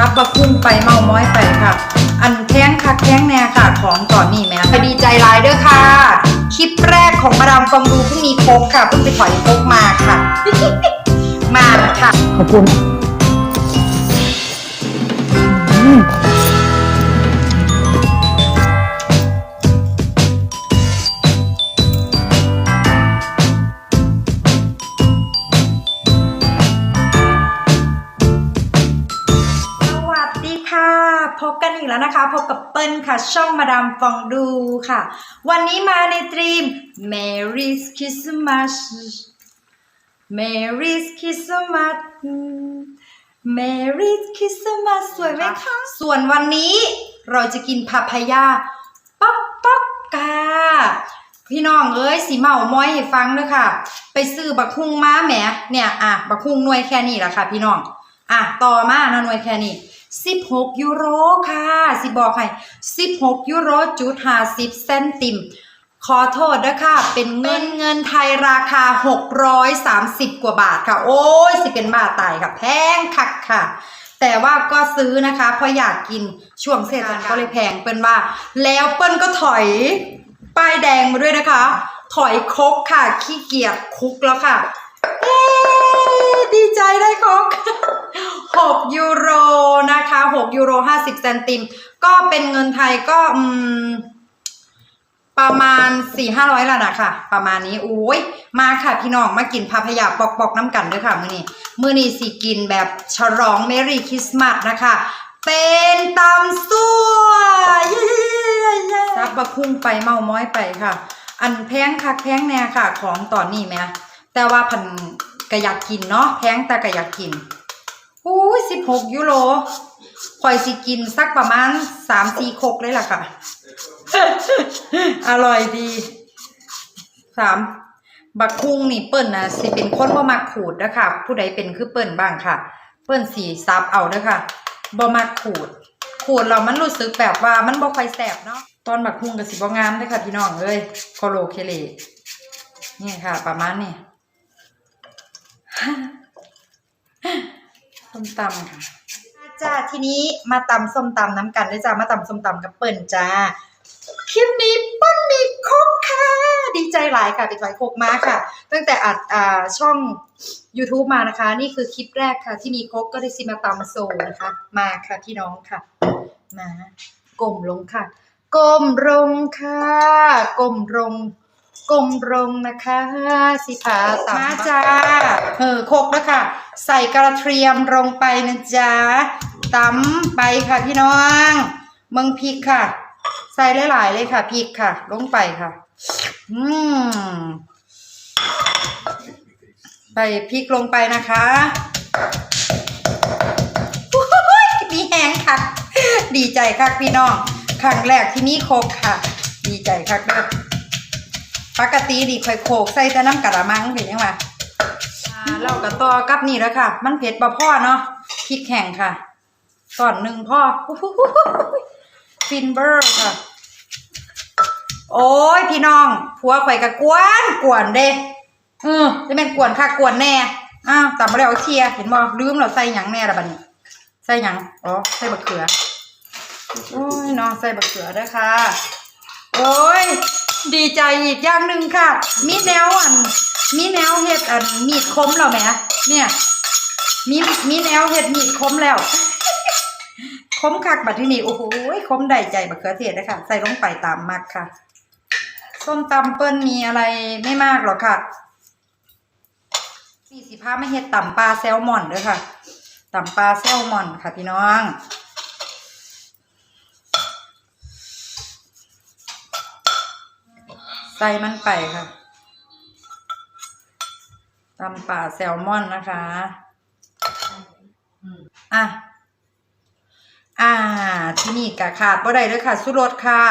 รับบะคุ้งไปเมาม้อยไปค่ะ อันแท้งค่ะแท้งแน่ค่ะของต่อนนี่แม่ดีใจร้ายเด้อค่ะ คลิปแรกของมาดามฟองดูเพิ่งมีโคกค่ะเพิ่งไปถอยโคกมาค่ะ มาค่ะ ขอบคุณ พบกันอีกแล้วนะคะ พบกับเปิ้ลค่ะ ช่องมาดามฟองดูค่ะ วันนี้มาในตรีม Merry Christmas Merry Christmas Merry Christmas สวยไหมคะ ส่วนวันนี้เราจะกินพาพายาป๊อกป๊อกกาพี่น้องเอ้ยสีเมาม้อยให้ฟังเลยค่ะ ไปซื้อบักฮุงมาแหมเนี่ยอะบักฮุงหน่วยแค่นี้แหละค่ะ พี่น้องอะต่อมานะหน่วยแค่นี้ 16 ยูโรค่ะ สิบอกให้16 ยูโรจุด50เซนติม ขอโทษนะค่ะเป็นเงินเงินไทยราคา 630 กว่าบาทค่ะ โอ้ย สิเป็นบาทตายค่ะ แพงคักค่ะ แต่ว่าก็ซื้อนะคะ เพราะอยากกินช่วงเทศกาลก็เลยแพงเปิ้ลว่า แล้วเปิ้ลก็ถอยป้ายแดงมาด้วยนะคะ ถอยครกค่ะ ขี้เกียจคุกแล้วค่ะเอ๊ะดีใจได้ครก6ยูโรนะคะ 6ยูโร50เซนติมก็เป็นเงินไทยก็ประมาณ4 5 0 0ละนะค่ะ ประมาณนี้โอ้ยมาค่ะพี่น้องมากินพาพยาปอกปอกน้ำกันด้วยค่ะ มือนี้มือนี้สิกินแบบฉลองเมรี่คริสต์มาสนะคะ เป็นตำซั่วเย้ซับบะคุ้งไปเมาม้อยไปค่ะ อันแพงคักแพงแน่ค่ะ ของตอนนี้แหม่แต่ว่าพันก็อยากกินเนาะแพงแต่ก็อยากกินอู้สิบหกยูโร ข่อยสิกินสักประมาณสามสี่คกเลยล่ะค่ะ อร่อยดีสามบักคุ้งนี่เปิ้ลนะสิเป็นคนบ่มักขูดนะคะผู้ใดเป็นคือเปิ้ลบ้างค่ะ เปิ้ลสีซับเอาเด้อค่ะบ่มักขูด ขูดเรามันรู้สึกแบบว่ามันบ่ค่อยแสบเนาะตอนบักคุ้งก็สิบ่งามเด้อค่ะพี่น้องเอ้ยโคโลเคเลนี่ค่ะ ประมาณนี้ส้มตำค่ะ จ้าทีนี้มาตำส้มตำน้ำกันเลยจ้ามาตำส้มตำกับเปิ้ลจ้าคลิปนี้เปิ้ลมีคกค่ะ ดีใจหลายค่ะไปถอยโคกมาค่ะ ตั้งแต่อัดอ่าช่อง YouTube มานะคะ นี่คือคลิปแรกค่ะ ที่มีคกก็ได้ซิมาตำโซนะคะ มาค่ะพี่น้องค่ะมากลมลงค่ะก้มลงค่ะก้มลง ก้มลงนะคะสิพาตำมาจ้าเออโคกแล้วค่ะ ใส่กระเทียมลงไปนะจ๊ะตำไปค่ะพี่น้องเมืองพริกค่ะ ใส่หลายๆเลยค่ะพริกค่ะ ลงไปค่ะ อืมใส่พริกลงไปนะคะอุ๊ยมีแหงค่ะ ดีใจค่ะพี่น้องครั้งแรกที่นี่โคกค่ะ ดีใจค่ะเด้อ ปกติดีค่อยโคกใส่แต่น้ำกระมังเป็นยังไงอ่าเราก็ต่อกับนี่แล้วค่ะ มันเผ็ดบ่พ่อเนาะพริกแห้งค่ะก่อนหนึ่งพ่อฟินเบอร์ค่ะ โอ้ยพี่น้องผัวข่อยกะกวนกวนเด้เออจะเป็นกวนค่ะกวนแน่อ้าวตำมาแล้วเชียร์เห็นบ่ลืมเราใส่หยังแน่ละบัดนี้ใส่หยังอ๋อใส่บักเขือโอ้ยเนาะใส่บักเขือด้วยค่ะ โอ้ย ดีใจอีกอย่างหนึ่งค่ะ มีแนวอัน มีแนวเห็ดอันมีดคมแล้วแหมเนี่ย มีมีแนวเห็ดมีดคมแล้ว คมคักบัดที่นี่โอ้โหคมได้ใจบักเขือเทศนะคะใส่ลงไปตามมักค่ะ ส้มตำเปิ้ลมีอะไรไม่มากหรอกค่ะสี่สิบห้าไม่เห็ดต่ำปลาแซลมอนด้วยค่ะต่ำปลาแซลมอนค่ะพี่น้อง ใส่มันไปค่ะตำปลาแซลมอนนะคะอะอ่า ที่นี่กะขาดบ่ได้เลยค่ะ สุรสค่ะ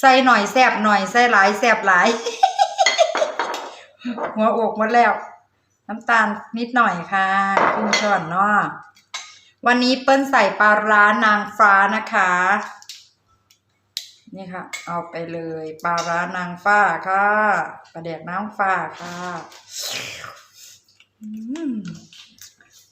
ใส่หน่อยแซบหน่อยใส่หลายแซบหลาย หัวอกหมดแล้ว น้ำตาลนิดหน่อยค่ะครึ่งช้อนเนาะวันนี้เปิ้ลใส่ปลาร้านางฟ้านะคะ นี่ค่ะ เอาไปเลยปลาร้านางฟ้าค่ะปลาแดกน้ำฟ้าค่ะ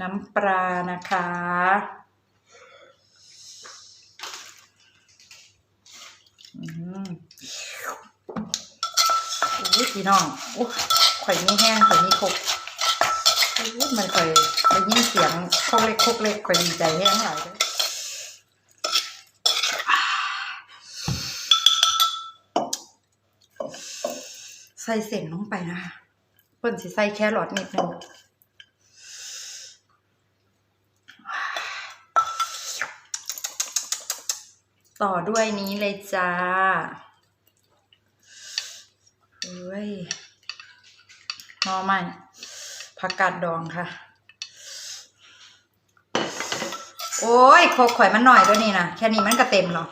น้ำปลานะคะ อืมอุ้ยพี่น้องอุ้ยข่อยนี่แห้งข่อยนี่คกอุ้ยมันข่อยมันยินเสียงคกเล็กคกเล็กข่อยดีใจแห้งหลายเลย ใส่เส้นลงไปนะคะเพิ่นสิใส่แครอทนิดนึงต่อด้วยนี้เลยจ้าเฮ้ยหน่อใหม่ผักกาดดองค่ะ โอ้ยโคกข่อยมันหน่อยด้วยนี่นะแค่นี้มันก็เต็มหรอ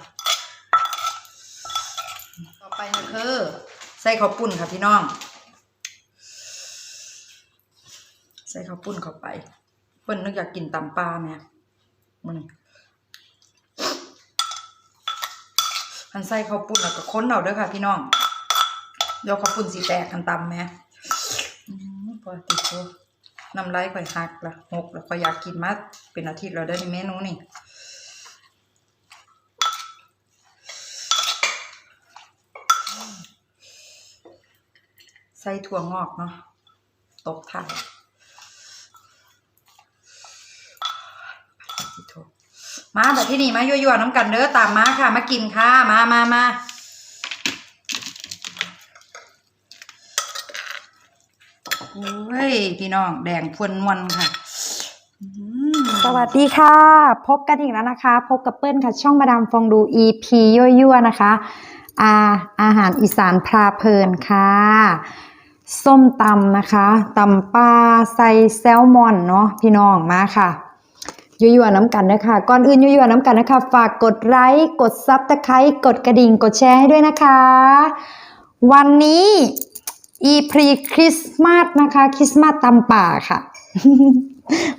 ต่อไปนะคือ ใส่ข้าวปุ้นค่ะพี่น้อง ใส่ข้าวปุ้นเข้าไปเพิ่นนึกอยากกินตำปลาไหมมันอันใส่ข้าวปุ้นแล้วก็ค้นเอาเด้อค่ะพี่น้อง เดี๋ยวข้าวปุ้นสีแตกกันตำไหมอืมพอติดโตน้ำลายข่อยหักละหกแล้วก็อยากกินมาเป็นอาทิตย์แล้วเด้อนี่เมนูนี่ ใส่ถั่วงอกเนาะตบท้ายมาแบบที่นี่มายั่วๆน้ำกันเด้อตามมาค่ะ มากินค่ะ มามามาโอ้ย พี่น้อง แดงพวนนวลค่ะ สวัสดีค่ะ พบกันอีกแล้วนะคะ พบกับเปิ้ลค่ะ ช่องมาดามฟองดู EP ยั่วๆนะคะอาอาหารอีสานพลาเพลินค่ะ ส้มตำนะคะตำปลาใส่แซลมอนเนาะพี่น้องมาค่ะยั่วๆน้ำกันนะคะก่อนอื่นยั่วๆน้ำกันนะคะ ฝากกดไลค์กดซับตะไคร้กดกระดิ่งกดแชร์ให้ด้วยนะคะ วันนี้อีพรีคริสต์มาสนะคะคริสต์มาสตำป่าค่ะ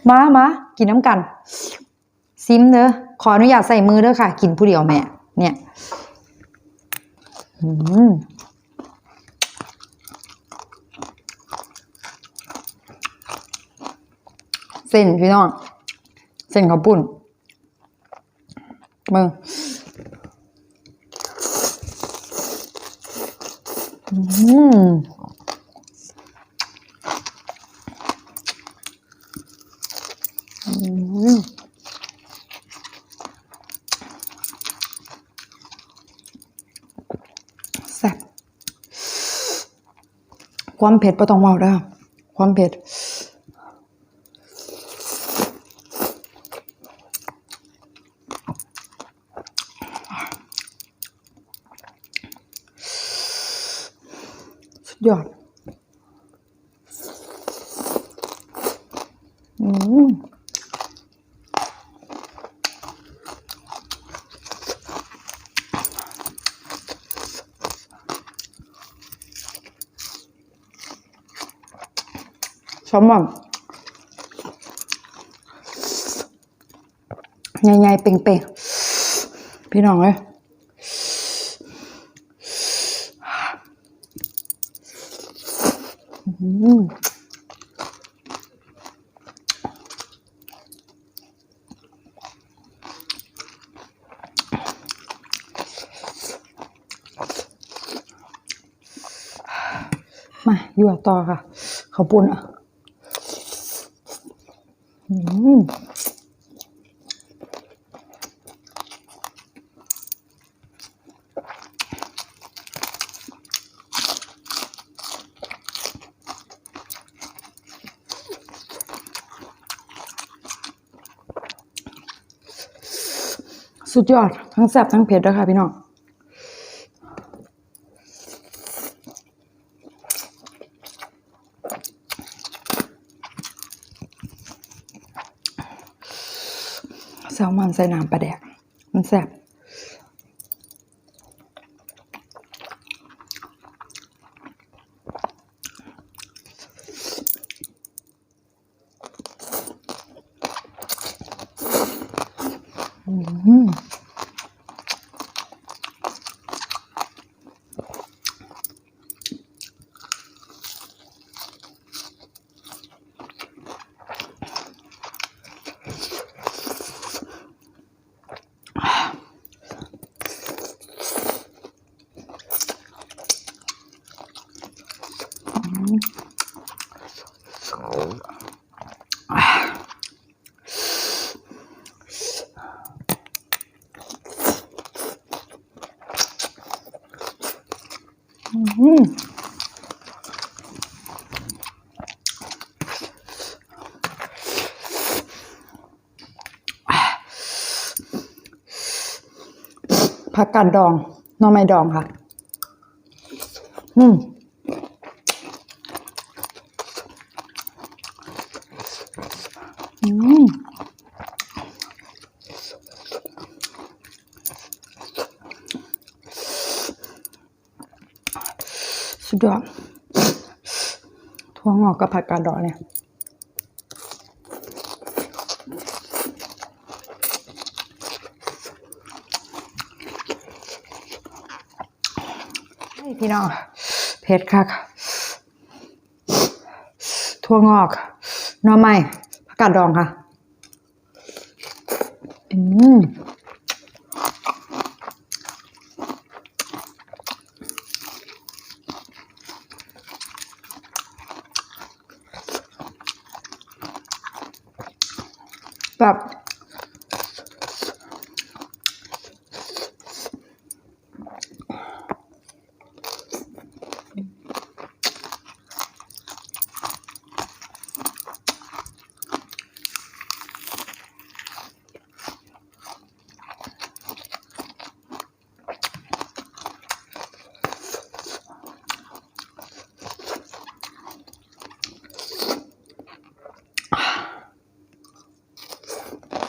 มามากินน้ำกัน ซิมเด้อขออนุญาตใส่มือเด้อค่ะ กินผู้เดียวแม่เนี่ย อืม ส้นพี่น้อง เส้นข้าวปุ้นมึงอืมอืมแซ่บความเผ็ดประต้องเว่าเด้ความเผ็ด สุด ยอด อืมแซลมอนใหญ่ๆเป่งๆ พี่น้องเลยอื มาอยู่ต่อค่ะข้าวปุ้นอะ อืม สุดยอดทั้งแซ่บทั้งเผ็ดด้วยค่ะพี่น้องแซลมอนใส่น้ำปลาแดกมันแซ่บอืม อืม ผักกาดดองหน่อไม้ดองค่ะ อืมอืมสุดยอดถั่วงอกกับผักกาดดองเนี่ย พี่น้องเผ็ดคักถั่วงอกหน่อไม้ผักกาดดองค่ะอืมแบบ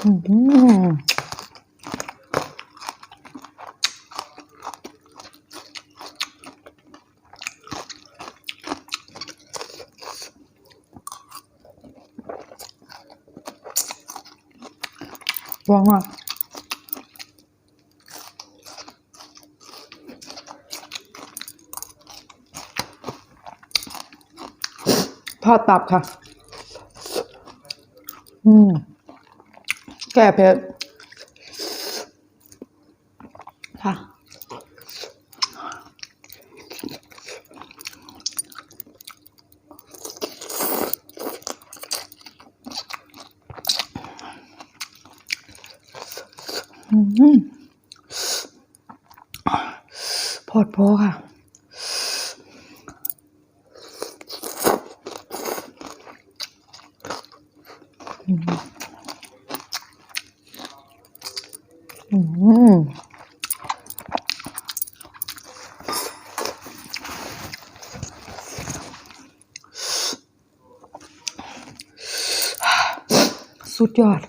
หวานมากทอดตับค่ะ อืม แก้เผ็ดค่ะอืมพอดโพค่ะอืม สุดย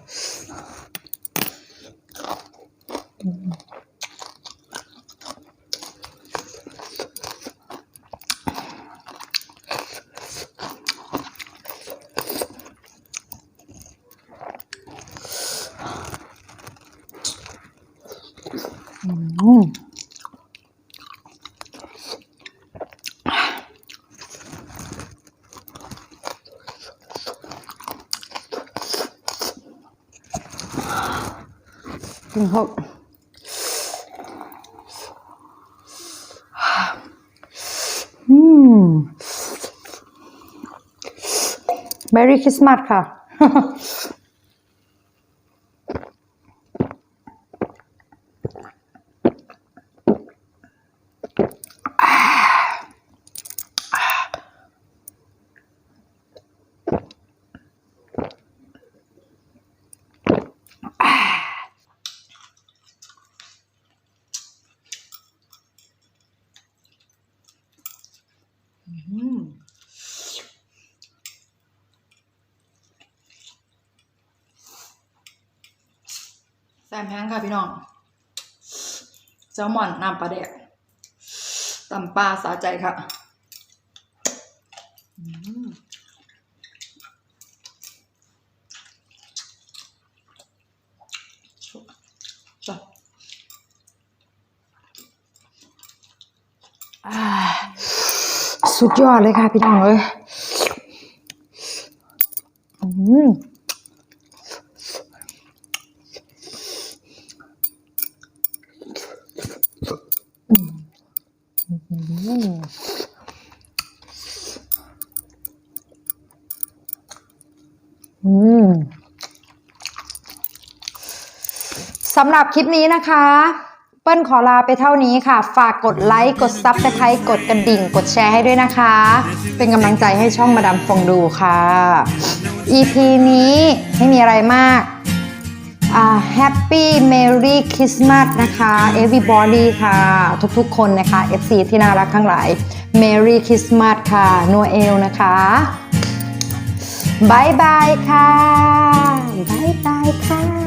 กินหกอืม Merry Christmas ค่ะ แซมแพงค่ะพี่น้องแซลมอนน้ำปลาแดกตำปลาสาใจค่ะอืมจ้ะอ่าสุดยอดเลยค่ะพี่น้องเอ้ยอืม สำหรับคลิปนี้นะคะ เปิ้ลขอลาไปเท่านี้ค่ะ ฝากกดไลค์ กดซับสไครต์กดกระดิ่ง กดแชร์ให้ด้วยนะคะ เป็นกำลังใจให้ช่องมาดามฟองดูค่ะ EP นี้ไม่มีอะไรมากอ่า Happy Merry Christmas นะคะ everybody ค่ะ ทุกๆ คนนะคะ FC ที่น่ารักทั้งหลาย Merry Christmas ค่ะ Noel นะคะบายบายค่ะบายบายค่ะ